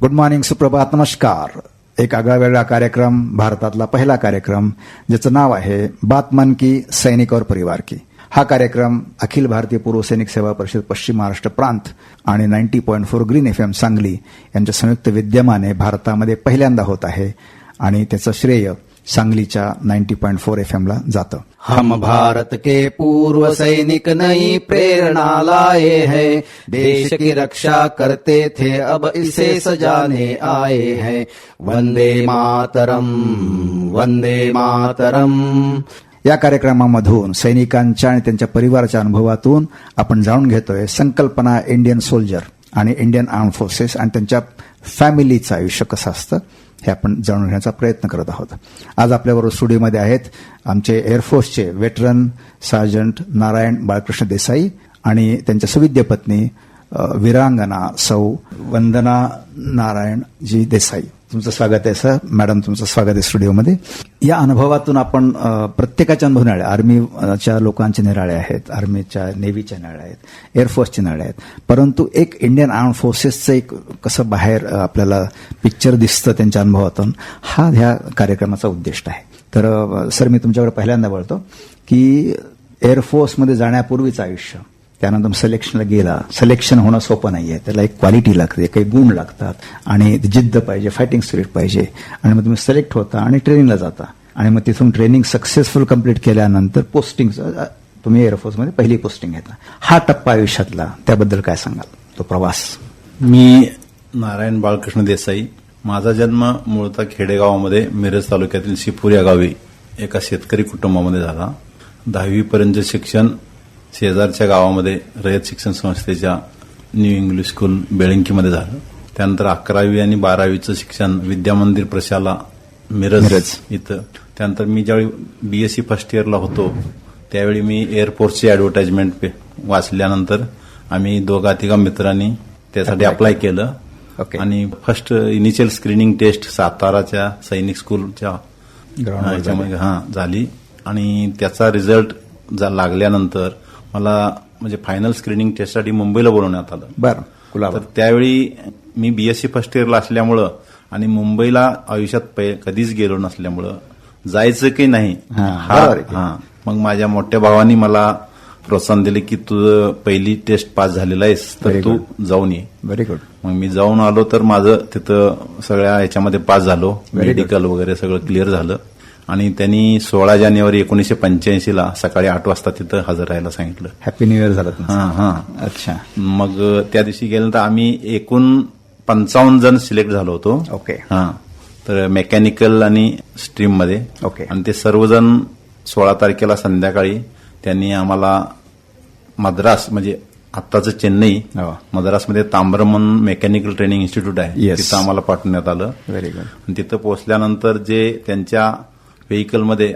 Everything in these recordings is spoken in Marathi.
गुड मॉर्निंग सुप्रभात नमस्कार एक आगळा वेगळा कार्यक्रम भारतातला पहिला कार्यक्रम ज्याचं नाव आहे बातमन की सैनिक और परिवार की. हा कार्यक्रम अखिल भारतीय पूर्व सैनिक सेवा परिषद पश्चिम महाराष्ट्र प्रांत आणि ninety point four green F M Sangli यांच्या संयुक्त विद्यमाने भारतामध्ये पहिल्यांदा होत आहे आणि त्याचं श्रेय सांगलीच्या नाईन्टी पॉईंट फोर एफ एमला जातं. हम भारत के पूर्व सैनिक नई प्रेरणा लाए हैं. देश की रक्षा करते थे अब इसे सजाने आए हैं. वंदे मातरम वंदे मातरम. या कार्यक्रमामधून सैनिकांच्या आणि त्यांच्या परिवाराच्या अनुभवातून आपण जाणून घेतोय संकल्पना इंडियन सोल्जर आणि इंडियन आर्म फोर्सेस आणि त्यांच्या फॅमिलीचं आयुष्य कसं असतं. हे आपण जाणून घेण्याचा प्रयत्न करत आहोत. आज आपल्याबरोबर स्टुडिओमध्ये आहेत आमचे एअरफोर्सचे वेटरन सार्जंट नारायण बाळकृष्ण देसाई आणि त्यांच्या सुविद्य पत्नी विरांगना वीरांगना सौ वंदना नारायण जी देसाई. तुमचं स्वागत आहे सर. मॅडम तुमचं स्वागत आहे स्टुडिओमध्ये. या अनुभवातून आपण प्रत्येकाच्या अनुभव निराळे आर्मीच्या लोकांचे निराळे आहेत आर्मीच्या नेव्हीच्या निराळे आहेत एअरफोर्सचे निराळे आहेत. परंतु एक इंडियन आर्म फोर्सेसचं एक कसं बाहेर आपल्याला पिक्चर दिसतं त्यांच्या अनुभवातून हा ह्या कार्यक्रमाचा उद्दिष्ट आहे. तर सर मी तुमच्याकडे पहिल्यांदा बोलतो की एअरफोर्समध्ये जाण्यापूर्वीचं आयुष्य त्यानंतर सिलेक्शनला गेला. सिलेक्शन होणं सोपं नाहीये. त्याला एक क्वालिटी लागते काही गुण लागतात आणि जिद्द पाहिजे फायटिंग स्पिरिट पाहिजे. आणि मग तुम्ही सिलेक्ट होता आणि ट्रेनिंगला जाता. आणि मग तिथून ट्रेनिंग सक्सेसफुल कंप्लीट केल्यानंतर पोस्टिंग तुम्ही एअरफोर्समध्ये पहिली पोस्टिंग घेता. हा टप्पा आयुष्यातला. त्याबद्दल काय सांगाल? तो प्रवास. मी नारायण बाळकृष्ण देसाई. माझा जन्म मूळतः खेडेगावामध्ये मिरज तालुक्यातील शिपूर या गावी एका शेतकरी कुटुंबामध्ये झाला. दहावीपर्यंत शिक्षण शेजारच्या गावामध्ये रयत शिक्षण संस्थेच्या न्यू इंग्लिश स्कूल बेळंकीमध्ये झालं. त्यानंतर अकरावी आणि बारावीचं शिक्षण विद्यामंदिर प्रशाला मिरज. इथं. त्यानंतर मी ज्यावेळी बीएससी फर्स्ट इयरला होतो त्यावेळी मी एअरपोर्टची ऍडव्हर्टाइजमेंट वाचल्यानंतर आम्ही दोघा तिघा मित्रांनी त्यासाठी अप्लाय केलं. ओके. आणि फर्स्ट इनिशियल स्क्रीनिंग टेस्ट साताराच्या सैनिक स्कूलच्या ह्याच्यामध्ये हा झाली. आणि त्याचा रिझल्ट लागल्यानंतर मला म्हणजे फायनल स्क्रीनिंग टेस्टसाठी मुंबईला बोलवण्यात आलं. बरं. तर कुलाबा त्यावेळी मी बीएससी फर्स्ट इयरला असल्यामुळं आणि मुंबईला आयुष्यात कधीच गेलो नसल्यामुळं जायचं की नाही हा, मग माझ्या मोठ्या भावानी मला प्रोत्साहन दिले की तुझं पहिली टेस्ट पास झालेला आहेस तर तू जाऊन ये. व्हेरी गुड मग मी जाऊन आलो तर माझं तिथं सगळ्या ह्याच्यामध्ये पास झालो. मेडिकल वगैरे सगळं क्लिअर झालं. आणि त्यांनी सोळा जानेवारी एकोणीशे पंच्याऐंशी ला सकाळी आठ वाजता तिथं हजर राहायला सांगितलं. हॅपी न्यू इयर झालं. हा हा. अच्छा. मग त्या दिवशी गेल्यानंतर आम्ही एकूण पंचावन्न जण सिलेक्ट झालो होतो. ओके हा. तर मेकॅनिकल आणि स्ट्रीममध्ये ओके. आणि ते सर्वजण सोळा तारखेला संध्याकाळी त्यांनी आम्हाला मद्रास म्हणजे आत्ताचं चेन्नई हो. मद्रासमध्ये तांबरमन मेकॅनिकल ट्रेनिंग इन्स्टिट्यूट आहे. तिथं आम्हाला पाठवण्यात आलं. व्हेरी गुड आणि तिथं पोहोचल्यानंतर जे त्यांच्या व्हेकलमध्ये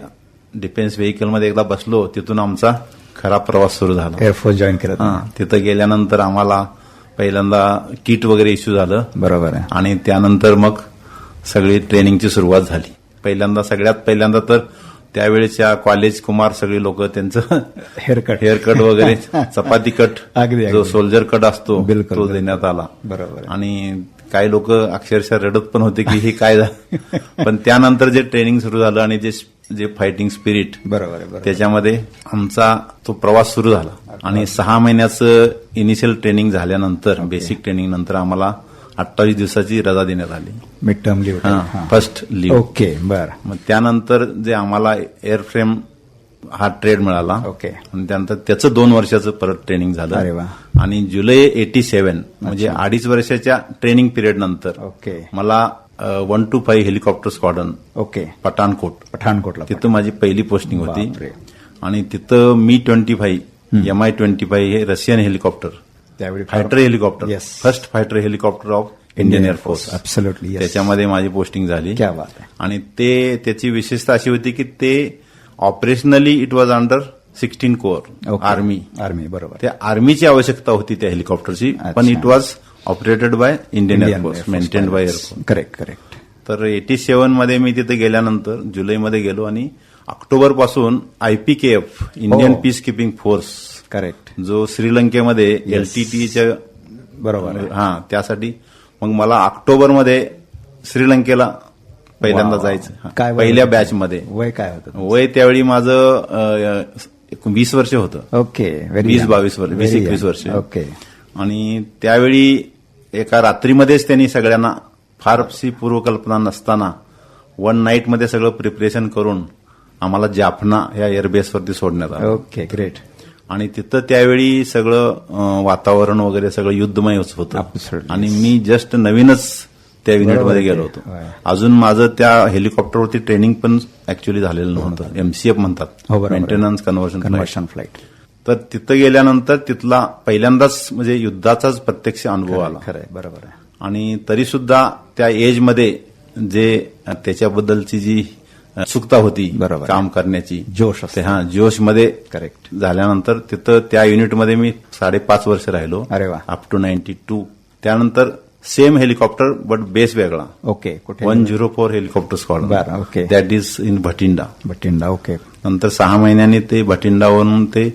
डिफेन्स व्हेकलमध्ये एकदा बसलो तिथून आमचा खरा प्रवास सुरू झाला. एअरफोर्स जॉईन केलं हा तिथं गेल्यानंतर आम्हाला पहिल्यांदा किट वगैरे इश्यू झालं. बरोबर आहे. आणि त्यानंतर मग सगळी ट्रेनिंगची सुरुवात झाली. पहिल्यांदा सगळ्यात पहिल्यांदा तर त्यावेळेच्या कॉलेज कुमार सगळी लोक त्यांचं हेअरकट हेअरकट वगैरे चपाती कट जो. सोल्जर कट असतो बिलकुल, तो. देण्यात आला. बरोबर. आणि काही लोक अक्षरशः रडत पण होते की हे काय झालं? पण त्यानंतर जे ट्रेनिंग सुरू झालं आणि जे जे फायटिंग स्पिरिट बरोबर त्याच्यामध्ये आमचा तो प्रवास सुरू झाला. आणि सहा महिन्याचं इनिशियल ट्रेनिंग झाल्यानंतर बेसिक ट्रेनिंग नंतर आम्हाला अठ्ठावीस दिवसाची रजा देण्यात आली. Mid term leave first leave okay बर. मग त्यानंतर जे आम्हाला एअरफ्रेम हा ट्रेड मिळाला. ओके. आणि त्यानंतर त्याचं दोन वर्षाचं परत ट्रेनिंग झालं. अरे वा. आणि जुलै एटी सेव्हन म्हणजे अडीच वर्षाच्या ट्रेनिंग पिरियड नंतर ओके मला one two five helicopter squadron okay Pathankot. पठाणकोटला तिथं माझी पहिली पोस्टिंग होती. आणि तिथं मी twenty five M I twenty five हे रशियन हेलिकॉप्टर त्यावेळी fighter helicopter. First fighter helicopter of Indian air force yes. त्याच्यामध्ये माझी पोस्टिंग झाली. आणि ते त्याची विशेषता अशी होती की ते operationally it was under sixteen corps. Army army बरोबर त्या आर्मीची आवश्यकता होती त्या हेलिकॉप्टरची पण. It was operated by Indian air force maintain by air force correct correct तर एटी सेव्हनमध्ये मी तिथे गेल्यानंतर जुलैमध्ये गेलो आणि ऑक्टोबरपासून IPKF Indian. Peace keeping force correct जो श्रीलंकेमध्ये एलटीटीच्या बरोबर. हा त्यासाठी मग मला ऑक्टोबरमध्ये श्रीलंकेला पहिल्यांदा. जायचं. काय वय पहिल्या होतं? बॅचमध्ये वय काय होतं वय त्यावेळी माझं अ, वीस वर्ष होतं. ओके वीस बावीस वर्ष वीस एकवीस वर्ष. ओके. आणि त्यावेळी एका रात्रीमध्येच त्यांनी सगळ्यांना फारशी पूर्वकल्पना नसताना वन नाईटमध्ये सगळं प्रिपरेशन करून आम्हाला जाफना या एअरबेसवरती सोडण्यात आलं. ओके ग्रेट आणि तिथं त्यावेळी सगळं अ, वातावरण वगैरे सगळं युद्धमयच होतं Absolutely. आणि मी जस्ट नवीनच त्या युनिटमध्ये गेलो होतो. अजून माझं त्या हेलिकॉप्टरवरती ट्रेनिंग पण ऍक्च्युली झालेलं नव्हतं एमसीएफ म्हणतात. मेंटेनन्स कन्व्हर्शन कन्व्हर्शन फ्लाईट तर तिथं गेल्यानंतर तिथला पहिल्यांदाच म्हणजे युद्धाचाच प्रत्यक्ष अनुभव आला खरंय बरोबर आहे आणि तरी सुद्धा त्या एजमध्ये जे त्याच्याबद्दलची जी उत्सुकता होती बरोबर. काम करण्याची जोश असतो. हा जोशमध्ये Correct. झाल्यानंतर तिथं त्या युनिटमध्ये मी साडेपाच वर्ष राहिलो अरे वा. अप टू नाईन्टी टू त्यानंतर सेम हेलिकॉप्टर बट बेस वेगळा ओके कुठे one zero four helicopter squad बरं, okay. That is in Bhatinda Bathinda okay नंतर सहा महिन्यांनी ते भटिंडावरून ते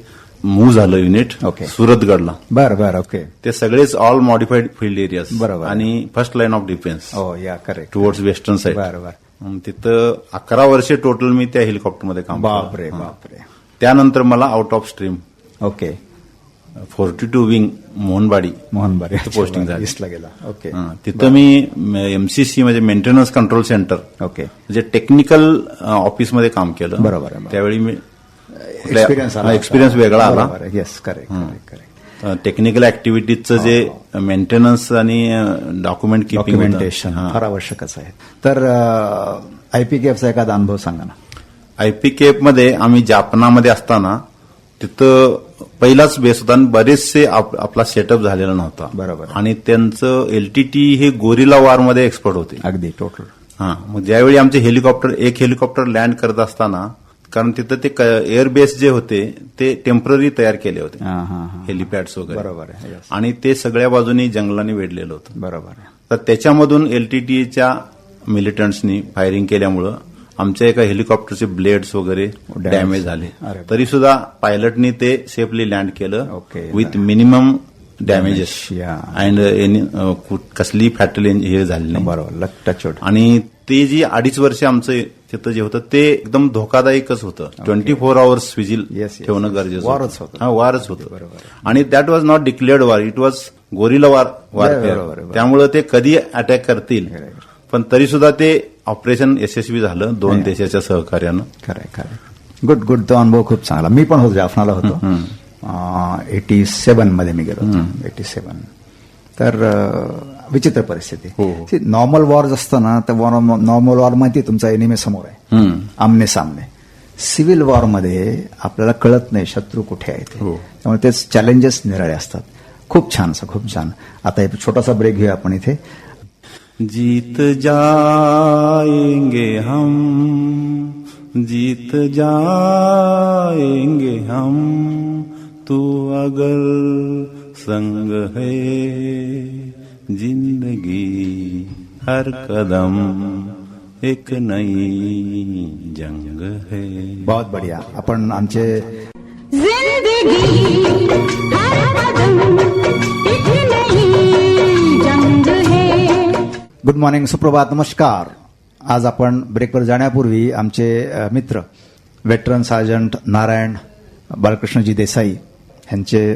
मूव्ह झालं युनिट Okay. सुरतगडला. बर बर ओके ते सगळेच ऑल मॉडिफाईड फील्ड एरियाज बरोबर. आणि फर्स्ट लाईन ऑफ डिफेन्स हो या करेक्ट टुवर्ड्स वेस्टर्न साईड बर बर तिथं अकरा वर्षे टोटल मी त्या हेलिकॉप्टरमध्ये काम. बापरे. बापरे. त्यानंतर मला out of stream okay forty two wing Mohanbari Mohan Bari posting झाली. ईस्टला गेला. ओके हां, तिथं मी एमसीसी म्हणजे मेंटेनन्स कंट्रोल सेंटर ओके म्हणजे टेक्निकल ऑफिसमध्ये काम केलं. बरोबर. त्यावेळी मी एक्सपिरियन्स वेगळा आला. येस करेक्ट करेक्ट टेक्निकल ऍक्टिव्हिटीजचं जे मेंटेनन्स आणि डॉक्युमेंट किपिंग डॉक्युमेंटेशन फार आवश्यकच आहे. तर आयपीकेएफचा एखादा अनुभव सांगा ना. आयपी केपमध्ये आम्ही जापनामध्ये असताना तिथं पहिलाच बेस होता आणि बरेचसे आप- आपला सेटअप झालेला नव्हता. बरोबर. आणि त्यांचं एलटीटी हे गोरिला वारमध्ये एक्सपर्ट होते. अगदी टोटल हा मग ज्यावेळी आमचे हेलिकॉप्टर एक हेलिकॉप्टर लँड करत असताना कारण तिथं ते एअरबेस जे होते ते टेंपररी तयार केले होते. हा हा हा हेलिपॅड्स वगैरे. बरोबर. आणि ते सगळ्या बाजूनी जंगलाने वेढलेलं होतं. बरोबर तर त्याच्यामधून एलटीटीच्या मिलिटंट्सनी फायरिंग केल्यामुळं आमच्या एका हेलिकॉप्टरचे ब्लेड्स वगैरे. डॅमेज झाले. तरी सुद्धा पायलटनी ते सेफली लँड केलं. With minimum damages. And any कसली फॅटल हे झाली नाही. बरोबर आणि ते जी अडीच वर्ष आमचं तिथं जे होतं ते एकदम धोकादायकच होतं. ट्वेंटी फोर आवर्स विजिल ठेवणं. गरजेचं वारच होतं. हा वारच होतं. आणि that was not declared war it was guerrilla war बरोबर. त्यामुळं ते कधी अटॅक करतील? पण तरी सुद्धा ते ऑपरेशन यशस्वी झालं दोन देशाच्या सहकार्यानं. खरंय खरंय. गुड गुड तो अनुभव खूप चांगला. मी पण होतो जाफनाला होतो. एटी सेवनमध्ये मी गेलो एटी सेवन तर विचित्र परिस्थिती. नॉर्मल वॉर असतं ना तर नॉर्मल वॉर माहिती तुमचा एनिमे समोर आहे. आमने सामने. सिव्हिल वॉरमध्ये आपल्याला कळत नाही शत्रू कुठे आहे ते हो. त्यामुळे ते चॅलेंजेस निराळे असतात. खूप छान असं खूप छान. आता एक छोटासा ब्रेक घेऊया आपण इथे. जीत जाएंगे हम जीत जाएंगे हम। तू अगर संग है जिंदगी हर कदम एक नई जंग है। बहुत बढिया। आपण आमचे जिंदगी हर कदम एक नई गुड मॉर्निंग सुप्रभात नमस्कार आज आपण ब्रेकवर जाण्यापूर्वी आमचे मित्र वेटरन सार्जंट नारायण बालकृष्णजी देसाई यांचे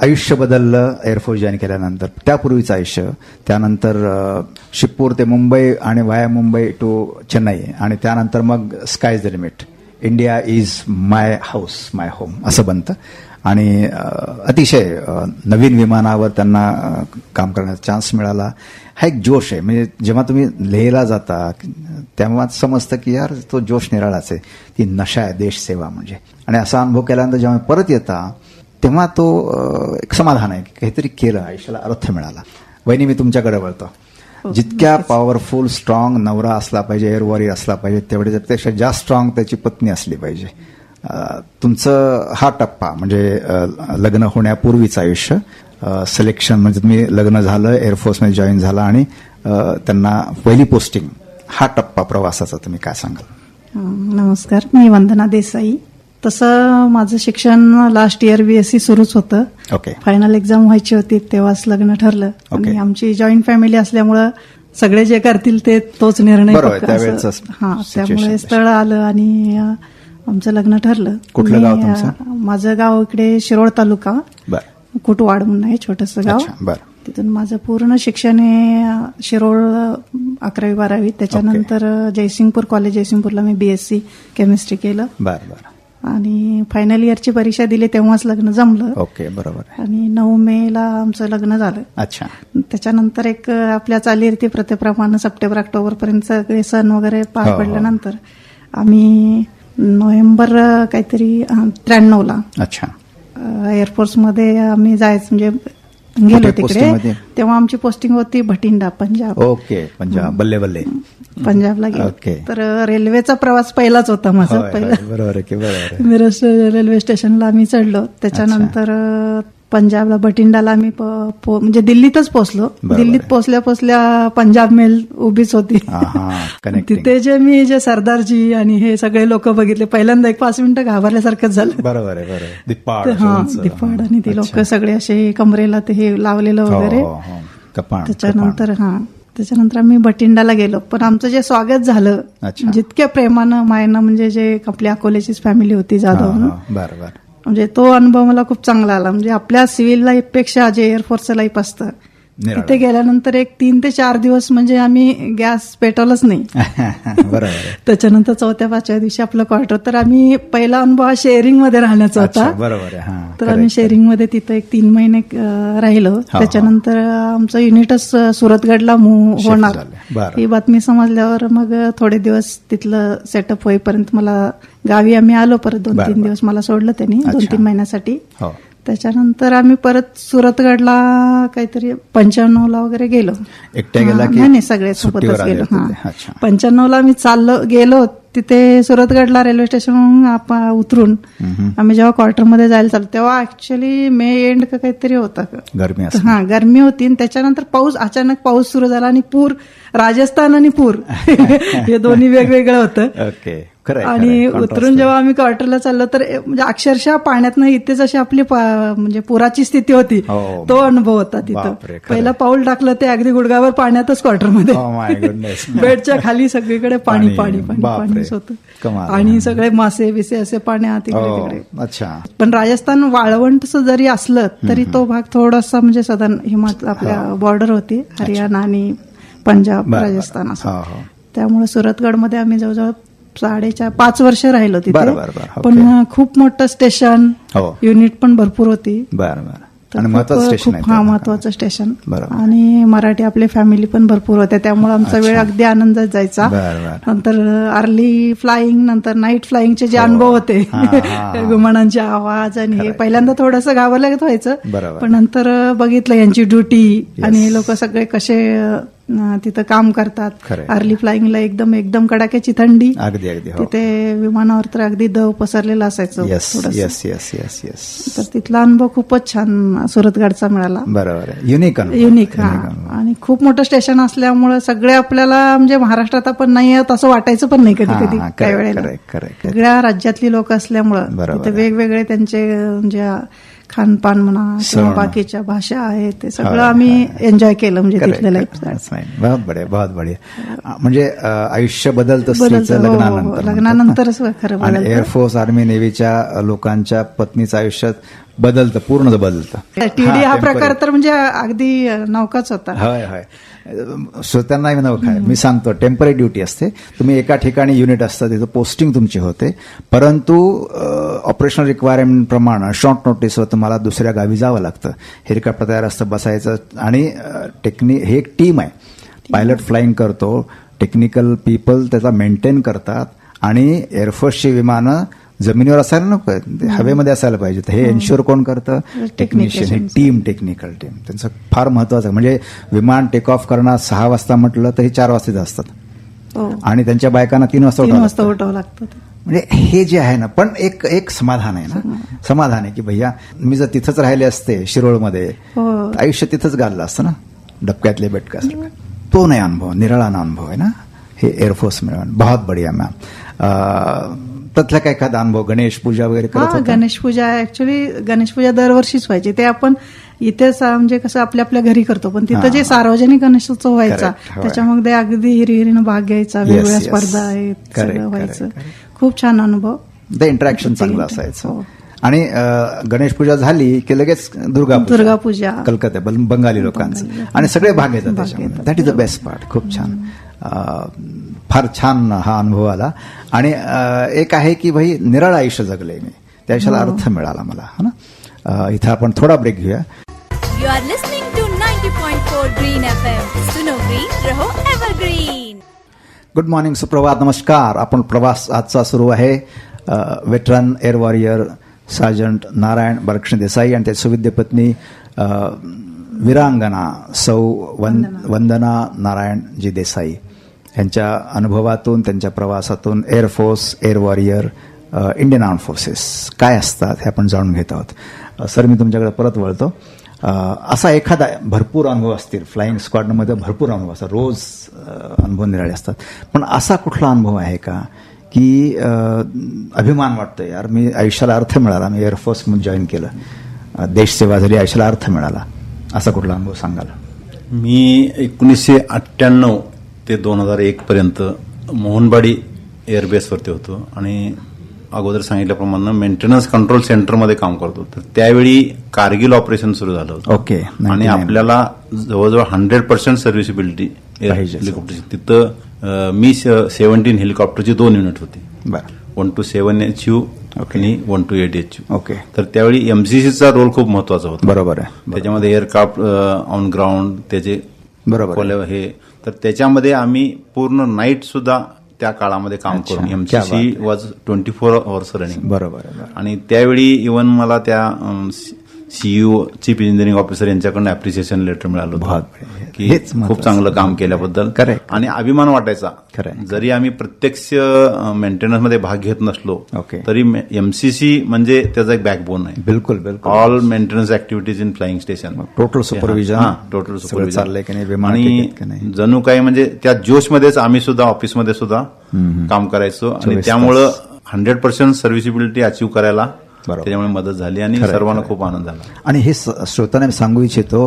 आयुष्य बदललं एअरफोर्स जॉईन केल्यानंतर. त्यापूर्वीचं आयुष्य. त्यानंतर शिपूर ते मुंबई आणि वाया मुंबई टू चेन्नई. आणि त्यानंतर मग sky the limit India is my house my home असं बनतं. आणि अतिशय नवीन विमानावर त्यांना काम करण्याचा चान्स मिळाला. हा एक जोश आहे. म्हणजे जेव्हा तुम्ही लेहला जाता तेव्हा समजतं की यार तो जोश निराळाच आहे. ती नशा आहे देशसेवा म्हणजे. आणि असा अनुभव केल्यानंतर जेव्हा परत येता तेव्हा तो एक समाधान आहे. की काहीतरी केलं आयुष्याला अर्थ मिळाला. वहिनी मी तुमच्याकडे वळतो. जितक्या पॉवरफुल स्ट्रॉंग नवरा असला पाहिजे एअर वॉरियर असला पाहिजे तेवढे त्यापेक्षा जास्त स्ट्रॉंग त्याची पत्नी असली पाहिजे. तुमचं हा टप्पा म्हणजे लग्न होण्यापूर्वीचं आयुष्य सिलेक्शन म्हणजे तुम्ही लग्न झालं एअरफोर्समध्ये जॉईन झाला आणि त्यांना पहिली पोस्टिंग हा टप्पा प्रवासाचा तुम्ही काय सांगाल नमस्कार मी वंदना देसाई तसं माझं शिक्षण लास्ट इयर बीएससी सुरूच होतं ओके फायनल एक्झाम व्हायची होती तेव्हाच लग्न ठरलं ओके. आणि आमची जॉईंट फॅमिली असल्यामुळं सगळे जे करतील ते तोच निर्णय. हा त्यामुळे. स्थळ आलं आणि आमचं लग्न ठरलं. कुठलं गाव तुमचं? माझं गाव इकडे शिरोळ तालुका कुटवाड म्हणून आहे छोटस गाव. तिथून माझं पूर्ण शिक्षण हे शिरोळ अकरावी बारावी त्याच्यानंतर जयसिंगपूर कॉलेज जयसिंगपूरला मी बीएससी केमिस्ट्री केलं. बर बर. आणि फायनल इयरची परीक्षा दिली तेव्हाच लग्न जमलं. ओके बरोबर आणि नऊ मे ला आमचं लग्न झालं. अच्छा. त्याच्यानंतर एक आपल्या चालीरीती प्रथेप्रमाणे सप्टेंबर ऑक्टोबर पर्यंत सगळे सण वगैरे पार हो, हो. पडल्यानंतर आम्ही नोव्हेंबर काहीतरी त्र्याण्णव ला अच्छा. एअरफोर्समध्ये आम्ही जायचं म्हणजे गेलो तिकडे? तेव्हा आमची पोस्टिंग होती भटिंडा पंजाब. ओके पंजाब बल्ले बल्ले. पंजाबला गेलो. ओके. तर रेल्वेचा प्रवास पहिलाच होता माझा पहिला. बरोबर मिरज रेल्वे स्टेशनला आम्ही चढलो. त्याच्यानंतर पंजाबला प- पो- म्हणजे दिल्लीतच पोहोचलो बरोबर दिल्लीत. पोहोचल्या पोहोचल्या पंजाब मेल उभीच होती. तिथे जे मी जे सरदारजी आणि हे सगळे लोक बघितले पहिल्यांदा एक पाच मिनिटं घाबरल्यासारखंच झालं बरोबर बरोबर हा. दिपाड आणि ते लोक. सगळे असे कमरेला ते हे लावलेलं हो, वगैरे हो, हो. त्याच्यानंतर हा त्याच्यानंतर आम्ही बटिंडाला गेलो पण आमचं जे स्वागत झालं. जितक्या प्रेमानं मायनं म्हणजे जे आपल्या अकोल्याचीच फॅमिली होती जाधव म्हणून बर बर म्हणजे तो अनुभव मला खूप चांगला आला. म्हणजे आपल्या सिव्हिल लाईफपेक्षा जे एअरफोर्सचं लाईफ असतं तिथे गेल्यानंतर एक तीन ते चार दिवस म्हणजे आम्ही गॅस पेटवलंच नाही. बरोबर त्याच्यानंतर चौथ्या पाचव्या दिवशी आपलं क्वार्टर तर आम्ही पहिला अनुभव हा शेअरिंगमध्ये राहण्याचा होता. बरोबर तर आम्ही शेअरिंगमध्ये तिथं एक तीन महिने राहिलो. त्याच्यानंतर आमचं युनिटच सुरतगडला मूव्ह होणार. ही बातमी समजल्यावर मग थोडे दिवस तिथलं सेटअप होईपर्यंत मला गावी आम्ही आलो परत दोन तीन. दिवस मला सोडलं त्यांनी दोन. तीन महिन्यासाठी. हो. त्याच्यानंतर आम्ही परत सुरतगडला काहीतरी पंच्याण्णव ला वगैरे गेलो एकट्या गेला की नाही सगळे सोबतच गेलो होते हा ते? अच्छा. पंच्याण्णव ला आम्ही चाललो गेलो तिथे सुरतगडला रेल्वे स्टेशन आपण उतरून आम्ही जेव्हा क्वार्टरमध्ये जायला चाललो तेव्हा ऍक्च्युली मे एंड का काहीतरी होता. गरमी हा गरमी होती आणि त्याच्यानंतर पाऊस अचानक पाऊस सुरू झाला आणि पूर राजस्थान आणि पूर हे दोन्ही वेगवेगळं होतं. आणि उतरून जेव्हा आम्ही क्वार्टरला चाललो तर म्हणजे अक्षरशः पाण्यातनं इथेच अशी आपली म्हणजे पुराची स्थिती होती. हो. तो अनुभव होता तिथं. पहिलं पाऊल टाकलं ते अगदी गुडगावर पाण्यातच क्वार्टरमध्ये Oh. बेडच्या खाली सगळीकडे पाणी पाणी, पाणी पाणीच होतं. आणि सगळे मासे बिसे असे पाण्यात इकडे हो, अच्छा. पण राजस्थान वाळवंट जरी असलं तरी तो भाग थोडासा म्हणजे सदन हिमाचल आपल्या बॉर्डर होती हरियाणा आणि पंजाब राजस्थान. असं. हो, हो. त्यामुळे सुरतगडमध्ये आम्ही जवळजवळ साडेचार पाच वर्ष राहिलो तिथे. पण खूप मोठं स्टेशन हो. युनिट पण भरपूर होती. बरं बरं. आणि महत्वाचं स्टेशन खूप आहे हा. महत्वाचं स्टेशन. आणि मराठी आपली फॅमिली पण भरपूर होत्या त्यामुळे आमचा वेळ अगदी आनंदात जायचा. नंतर अर्ली फ्लाईंग नंतर नाईट फ्लाईंगचे जे अनुभव होते हो. हा, हा, हा. विमानांचे आवाज आणि हे पहिल्यांदा थोडंसं घाबरल्यागत व्हायचं. पण नंतर बघितलं यांची ड्युटी आणि हे लोक सगळे कसे तिथं काम करतात. अर्ली फ्लाईंगला एकदम एकदम कडाक्याची थंडी. अगदी अगदी हो. तिथे विमानावर तर अगदी दव पसरलेलं असायचं yes. Yes yes yes yes तर तिथला अनुभव खूपच छान सुरतगडचा मिळाला. बरोबर युनिक युनिक हा. आणि खूप मोठं स्टेशन असल्यामुळे सगळे आपल्याला म्हणजे महाराष्ट्रात आपण नाही आहोत असं वाटायचं पण नाही कधी कधी काही वेळेला. सगळ्या राज्यातली लोक असल्यामुळं तिथे. वेगवेगळे त्यांचे म्हणजे खानपान म्हणा किंवा. बाकीच्या भाषा आहेत ते सगळं आम्ही एन्जॉय केलं म्हणजे. लाईफ. बहुत बढिया बहुत बढिया म्हणजे आयुष्य बदलतं हो, हो, लग्नानंतर हो. म्हणतात लग्नानंतरच. खरं. एअरफोर्स आर्मी नेव्हीच्या लोकांच्या पत्नीचं आयुष्यात बदलतं पूर्ण बदलतं टीडी हा. प्रकार तर म्हणजे अगदी नौकाच होता होय होय श्रोत्यांना नवखा आहे मी सांगतो टेंपररी ड्युटी असते. तुम्ही एका ठिकाणी युनिट असतं तिथं पोस्टिंग तुमची होते. परंतु ऑपरेशनल रिक्वायरमेंट प्रमाणे शॉर्ट नोटीसवर तुम्हाला दुसऱ्या गावी जावं लागतं. हेलिकॉप्टर तयार असतं बसायचं. आणि टेक्नि हे एक टीम आहे. पायलट फ्लाइंग करतो. टेक्निकल पीपल त्याचा मेंटेन करतात. आणि एअरफोर्सची विमानं जमिनीवर असायला नको. हवेमध्ये असायला पाहिजे तर हे एन्श्युअर कोण करतं? टेक्निशियन हे टीम टेक्निकल टीम त्यांचं फार महत्वाचं आहे. म्हणजे विमान टेक ऑफ करणार सहा वाजता म्हटलं तर हे चार वाजता असतात. हो. आणि त्यांच्या बायकांना तीन वाजता उठावं लागतं. म्हणजे हे जे आहे ना पण एक एक समाधान आहे ना. समाधान. आहे की भैया मी जर तिथंच राहिले असते शिरोळमध्ये हो. आयुष्य तिथंच घाललं असतं ना. डबक्यातले बेटकासारखं तो नाही अनुभव निराळा अनुभव आहे ना. हे एअरफोर्स मिळवून बहुत बढिया मॅम त्यातला काय एखादा अनुभव? गणेश पूजा वगैरे करत हा होता? गणेश पूजा ऍक्च्युली गणेश पूजा दरवर्षीच व्हायची. ते आपण इथे सा- म्हणजे कसं आपल्या आपल्या घरी करतो पण तिथं जे सार्वजनिक गणेशोत्सव व्हायचा Correct, होय. त्याच्यामध्ये अगदी हिरहिरीनं भाग घ्यायचा वेगवेगळ्या yes. स्पर्धा आहेत Correct, सगळं correct, व्हायचं. खूप छान अनुभव. ते इंटरॅक्शन चांगलं असायचं. हो. आणि अं, गणेश पूजा झाली की लगेच दुर्गा दुर्गा पूजा. कलकत्ता बल- बंगाली लोकांचं. आणि सगळे भाग भाग त्याच्यामध्ये. That is the best part खूप छान. फार छान हा अनुभव आला. आणि एक आहे की भाई निराळ आयुष्य जगले मी. त्या आयुष्याला हो. अर्थ मिळाला मला हा ना? इथं आपण थोडा ब्रेक घेऊया. You are listening to 90.4 Green FM. सुनो green, रहो evergreen. गुड मॉर्निंग सुप्रभात नमस्कार. आपण प्रवास आजचा सुरू आहे. Veteran air warrior sergeant Narayan Balkrishna Desai आणि त्याची सुविद्य पत्नी वीरांगना सौ वन वंदना नारायणजी देसाई. त्यांच्या अनुभवातून त्यांच्या प्रवासातून air force air warrior Indian arm forces काय असतात हे आपण जाणून घेत आहोत. सर मी तुमच्याकडे परत वळतो. असा एखादा भरपूर अनुभव असतील फ्लाईंग स्क्वॉडमध्ये भरपूर अनुभव असतात रोज अनुभव निराळे असतात. पण असा कुठला अनुभव आहे का की अभिमान वाटतो यार मी आयुष्याला अर्थ मिळाला मी एअरफोर्समध्ये जॉईन केलं. देशसेवा झाली आयुष्याला अर्थ मिळाला. असा कुठला अनुभव सांगाल? मी एकोणीसशे अठ्ठ्याण्णव ते दोन हजार एक पर्यंत मोहनबाडी एअरबेसवरती होतो. आणि अगोदर सांगितल्याप्रमाणे मेंटेनन्स कंट्रोल सेंटरमध्ये काम करतो तर त्यावेळी कारगिल ऑपरेशन सुरू झालं होतं. ओके. आणि 99. आपल्याला जवळजवळ हंड्रेड पर्सेंट सर्व्हिसिबिलिटी. हेलिकॉप्टरची तिथं मी सेव्हन्टीन हेलिकॉप्टरची दोन युनिट होती. One two seven H U आणि one two eight H U okay. तर त्यावेळी एमसीसीचा रोल खूप महत्त्वाचा होता. बरोबर आहे. त्याच्यामध्ये एअरक्राफ्ट ऑन ग्राउंड त्याचे बरोबर हे तर त्याच्यामध्ये आम्ही पूर्ण नाईट सुद्धा त्या काळामध्ये काम करून MCC was twenty four hours running बरोबर. आणि त्यावेळी इव्हन मला त्या सीईओ चीफ इंजिनिअरिंग ऑफिसर यांच्याकडून अप्रिसिएशन लेटर मिळालं होतं. की खूप. चांगलं काम केल्याबद्दल. आणि अभिमान वाटायचा. जरी आम्ही प्रत्यक्ष मेंटेनन्समध्ये भाग घेत नसलो. तरी एमसीसी म्हणजे त्याचा एक बॅकबोन आहे बिलकुल बिलकुल all maintenance activities in flying station total supervision total विमान आणि जणू काही म्हणजे त्या जोशमध्येच आम्ही सुद्धा ऑफिसमध्ये सुद्धा काम करायचो आणि त्यामुळं हंड्रेड पर्सेंट सर्व्हिसिबिलिटी अचीव करायला. त्याच्यामुळे मदत झाली आणि सर्वांना. खूप आनंद झाला. आणि हे श्रोतांना मी सांगू इच्छितो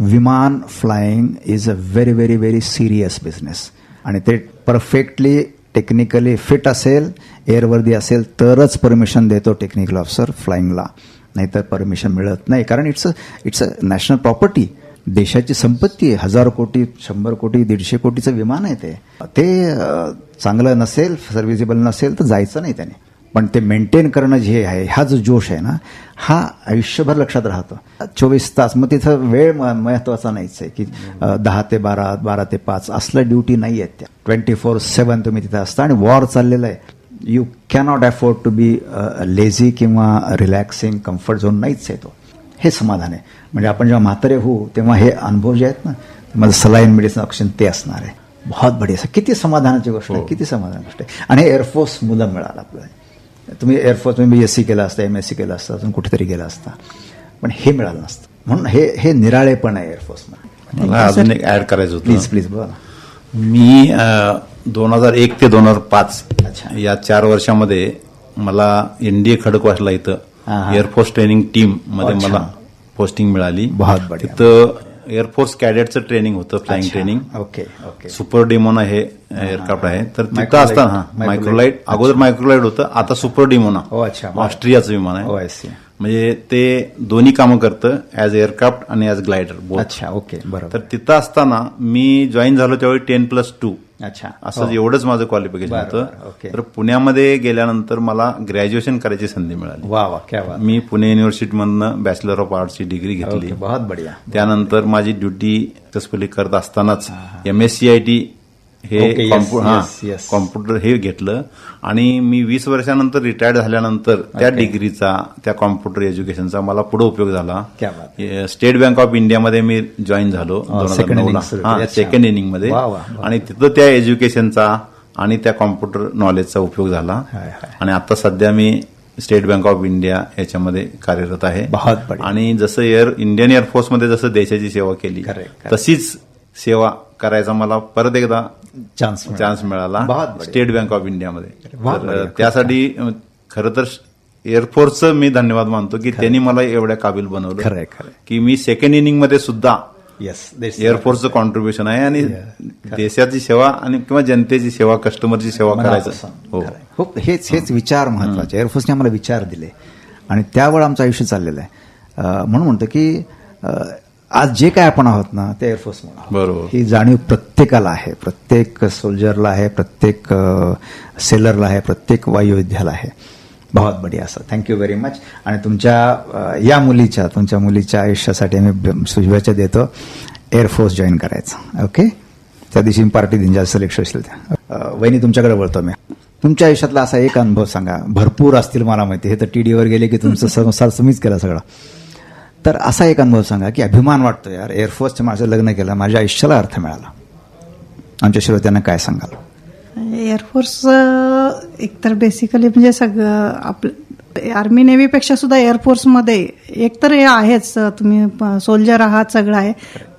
विमान flying is a very very very serious business आणि ते परफेक्टली टेक्निकली फिट असेल एअरवर्दी असेल तरच परमिशन देतो टेक्निकल ऑफिसर फ्लाइंगला नाहीतर परमिशन मिळत नाही. कारण it's a it's a national property देशाची संपत्ती आहे. हजार कोटी शंभर कोटी दीडशे कोटीचं विमान आहे ते. चांगलं नसेल सर्व्हिसिबल नसेल तर जायचं नाही त्याने. पण ते मेंटेन करणं जे आहे हा जो जोश आहे ना हा आयुष्यभर लक्षात राहतो. चोवीस तास मग तिथं वेळ म- महत्त्वाचा नाहीच आहे की दहा ते बारा बारा ते पाच असलं ड्युटी नाही आहेत त्या. ट्वेंटी फोर सेवन तुम्ही तिथं असता आणि वॉर चाललेलं आहे. You cannot afford to be lazy किंवा रिलॅक्सिंग कम्फर्ट झोन नाहीच आहे तो. हे समाधान आहे. म्हणजे आपण जेव्हा म्हातारे होऊ तेव्हा हे अनुभव जे आहेत ना माझं सलाईन मेडिसिन ऑप्शन ते असणार आहे. बहुत बढिया. किती समाधानाची गोष्ट आहे किती समाधान गोष्ट आहे. आणि हे एअरफोर्स मुलं मिळालं आपल्याला. तुम्ही एअरफोर्स तुम्ही बी एस सी केलं असतं एम एस सी केलं असतं अजून कुठेतरी गेला असता पण हे मिळालं नसतं म्हणून हे हे निराळेपण आहे एअरफोर्समध्ये मला अजून एक ऍड करायचं प्लीज होतं प्लीज बोला मी दोन हजार एक ते दोन हजार पाच अच्छा. या चार वर्षामध्ये मला एनडीए खडकवासला इथं. एअरफोर्स ट्रेनिंग टीममध्ये. मला पोस्टिंग मिळाली. तिथं एअरफोर्स कॅडेटचं ट्रेनिंग होतं फ्लाइंग अच्छा. Training okay okay super Dimona हे एअरक्राफ्ट आहे. तर तिथं. असताना हा. मायक्रोलाइट अगोदर मायक्रोलाइट होतं आता सुपर डिमोना अच्छा. ऑस्ट्रियाचं विमान आहे. म्हणजे ते दोन्ही कामं करतं ऍज एअरक्राफ्ट आणि ऍज ग्लायडर अच्छा ओके तर बरोबर तिथं असताना मी जॉईन झालो त्यावेळी टेन प्लस टू अच्छा. असं हो. एवढंच माझं क्वालिफिकेशन होतं. ओके. तर पुण्यामध्ये गेल्यानंतर मला ग्रॅज्युएशन करायची संधी मिळाली. वा वा क्या वा मी पुणे युनिव्हर्सिटीमधनं बॅचलर ऑफ आर्ट्सची डिग्री घेतली. बहुत बढिया. त्यानंतर माझी ड्युटी सक्सेसफुली करत असतानाच M S C I T हे Okay, yes, कॉम्प्यु- yes, yes. कॉम्प्युटर हे घेतलं आणि मी वीस वर्षानंतर रिटायर्ड झाल्यानंतर त्या. डिग्रीचा त्या कॉम्प्युटर एज्युकेशनचा मला पुढे उपयोग झाला स्टेट बँक ऑफ इंडियामध्ये मी जॉईन झालो. सेकंड इनिंगमध्ये. आणि तिथं त्या एज्युकेशनचा आणि त्या कॉम्प्युटर नॉलेजचा उपयोग झाला. आणि आता सध्या मी स्टेट बँक ऑफ इंडिया याच्यामध्ये कार्यरत आहे. आणि जसं एअर इंडियन एअरफोर्समध्ये जसं देशाची सेवा केली. तशीच सेवा करायचा मला परत एकदा चान्स चान्स मिळाला. स्टेट बँक ऑफ इंडियामध्ये त्यासाठी खरं तर एअरफोर्सचं मी धन्यवाद मानतो की त्यांनी मला एवढ्या काबिल बनवलं. खरंय, खरंय. की मी सेकंड इनिंगमध्ये सुद्धा येस एअरफोर्सचं कॉन्ट्रीब्युशन आहे आणि देशाची सेवा आणि किंवा जनतेची सेवा कस्टमरची सेवा करायचं. हो. हेच हेच विचार महत्त्वाचे एअरफोर्सने आम्हाला विचार दिले. आणि त्यावर आमचं आयुष्य चाललेलं आहे. म्हणून म्हणतो की आज जे काय आपण आहोत ना ते एअरफोर्समुळे आहोत. बरोबर. ही जाणीव प्रत्येकाला आहे. प्रत्येक सोल्जरला आहे प्रत्येक सेलरला आहे प्रत्येक वायुयोद्ध्याला आहे. बहुत बढिया असं थँक्यू व्हेरी मच आणि तुमच्या या मुलीच्या तुमच्या मुलीच्या आयुष्यासाठी आम्ही शुभेच्छा देतो. एअरफोर्स जॉईन करायचं. ओके त्या दिवशी मी पार्टी दिन जास्त सिलेक्शन असेल त्या वहिनी तुमच्याकडे वळतो मी. तुमच्या आयुष्यातला असा एक अनुभव सांगा. भरपूर असतील मला माहिती. हे तर टीडीवर गेले की तुमचं संसार तुम्हीच केला सगळा. तर असा एक अनुभव सांगा की अभिमान वाटतो यार. एअरफोर्सच्या माझं लग्न केलं माझ्या आयुष्याला अर्थ मिळाला. आमच्या श्रोत्यांना काय सांगाल? एअरफोर्स एकतर बेसिकली म्हणजे सगळं आपलं आर्मी नेव्हीपेक्षा सुद्धा एअरफोर्समध्ये एकतर हे आहेच तुम्ही सोल्जर आहात सगळं आहे.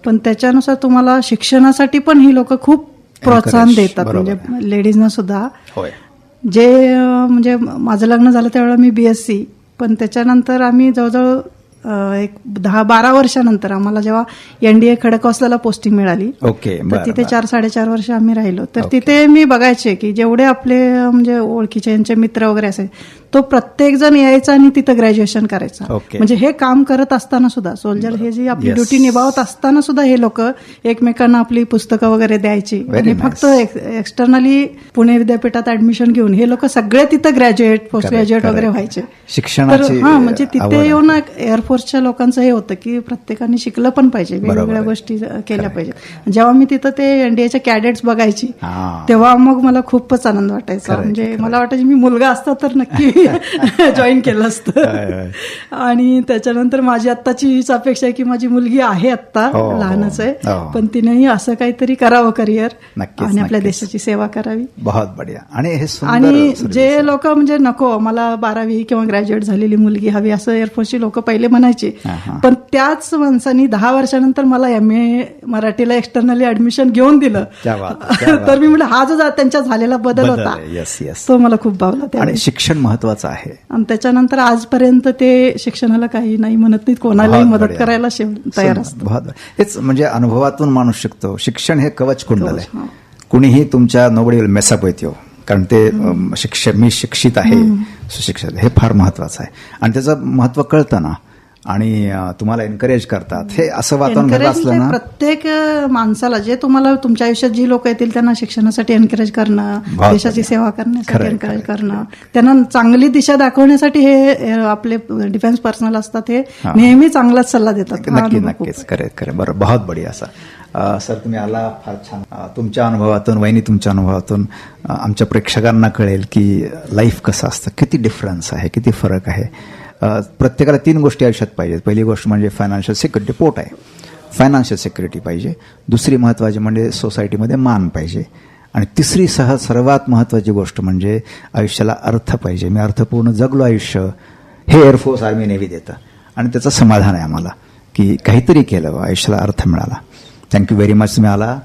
पण त्याच्यानुसार तुम्हाला शिक्षणासाठी पण ही लोक खूप प्रोत्साहन देतात. म्हणजे लेडीजना सुद्धा. जे म्हणजे माझं लग्न झालं त्यावेळेला मी बीएससी पण त्याच्यानंतर आम्ही जवळजवळ एक दहा बारा वर्षानंतर आम्हाला जेव्हा एनडीए खडकवासला पोस्टिंग मिळाली ओके तर तिथे. चार साडेचार वर्ष आम्ही राहिलो तर तिथे मी बघायचे की जेवढे आपले म्हणजे ओळखीचे यांचे मित्र वगैरे असे तो प्रत्येक जण यायचा आणि तिथं ग्रॅज्युएशन करायचा. म्हणजे हे काम करत असताना सुद्धा सोल्जर हे जी आपली. ड्युटी निभावत असताना सुद्धा हे लोक एकमेकांना आपली पुस्तकं वगैरे द्यायची आणि. फक्त एक्सटर्नली पुणे विद्यापीठात ऍडमिशन घेऊन हे लोक सगळे तिथं ग्रॅज्युएट पोस्ट ग्रॅज्युएट वगैरे. व्हायचे शिक्षणाची, तर हा म्हणजे तिथे. येऊन एअरफोर्सच्या लोकांचं हे होतं की प्रत्येकाने शिकलं पण पाहिजे वेगवेगळ्या. गोष्टी केल्या पाहिजेत जेव्हा मी तिथं ते एनडीएच्या कॅडेट्स बघायची. तेव्हा मग मला खूपच आनंद वाटायचा म्हणजे. मला वाटायचं मी मुलगा असता तर नक्की जॉईन केलं असतं. आणि त्याच्यानंतर माझी आत्ताची हीच अपेक्षा आहे की माझी मुलगी आहे आत्ता हो, हो. लहानच आहे हो. पण तिनेही असं काहीतरी करावं करिअर आणि आपल्या. देशाची सेवा करावी बहुत बढिया आणि हे आणि जे. लोक म्हणजे नको मला बारावी किंवा ग्रॅज्युएट झालेली मुलगी हवी असं एअरफोर्सची लोक पहिले म्हणायचे हा, हा. पण त्याच माणसांनी दहा वर्षानंतर मला एम ए मराठीला एक्सटर्नली ऍडमिशन घेऊन दिलं. तर मी म्हटलं हा जो त्यांच्या झालेला बदल होता. तो मला खूप भावला आणि शिक्षण महत्वाचं आहे. आणि त्याच्यानंतर आजपर्यंत ते शिक्षणाला काही नाही म्हणत नाहीत कोणालाही मदत. करायला तयार असतात. हेच म्हणजे अनुभवातून माणूस शिकतो. शिक्षण हे कवच कुंडल आहे. कुणीही तुमच्या नोबडी मेसअप येत कारण ते अम, शिक्षक मी शिक्षित आहे सुशिक्षित हे फार महत्वाचं आहे. आणि त्याचं महत्त्व कळतं ना. आणि तुम्हाला एनकरेज करतात. हे असं वातावरण Encourage असलं म्हणजे ना? प्रत्येक माणसाला जे तुम्हाला तुमच्या आयुष्यात जी लोक येतील त्यांना शिक्षणासाठी एनकरेज करणं देशाची. सेवा करण्यासाठी एनकरेज करणं त्यांना चांगली दिशा दाखवण्यासाठी हे आपले डिफेन्स पर्सनल असतात हे. नेहमी चांगलाच सल्ला देतात. नक्की नक्कीच. करे करे बरं बहुत बढिया असा सर तुम्ही आला फार छान. तुमच्या अनुभवातून वहिनी तुमच्या अनुभवातून आमच्या प्रेक्षकांना कळेल की लाईफ कसं असतं किती डिफरन्स आहे किती फरक आहे. प्रत्येकाला तीन गोष्टी आयुष्यात पाहिजेत. पहिली गोष्ट म्हणजे फायनान्शियल सिक्युरिटी पोट आहे. फायनान्शियल सिक्युरिटी पाहिजे. दुसरी महत्त्वाची म्हणजे सोसायटीमध्ये मान पाहिजे. आणि तिसरी सह सर्वात महत्त्वाची गोष्ट म्हणजे आयुष्याला अर्थ पाहिजे. मी अर्थपूर्ण जगलो आयुष्य हे एअरफोर्स आर्मी नेव्ही देतं. आणि त्याचं समाधान आहे आम्हाला की काहीतरी केलं बा, आयुष्याला अर्थ मिळाला. थँक्यू व्हेरी मच तुम्ही आला.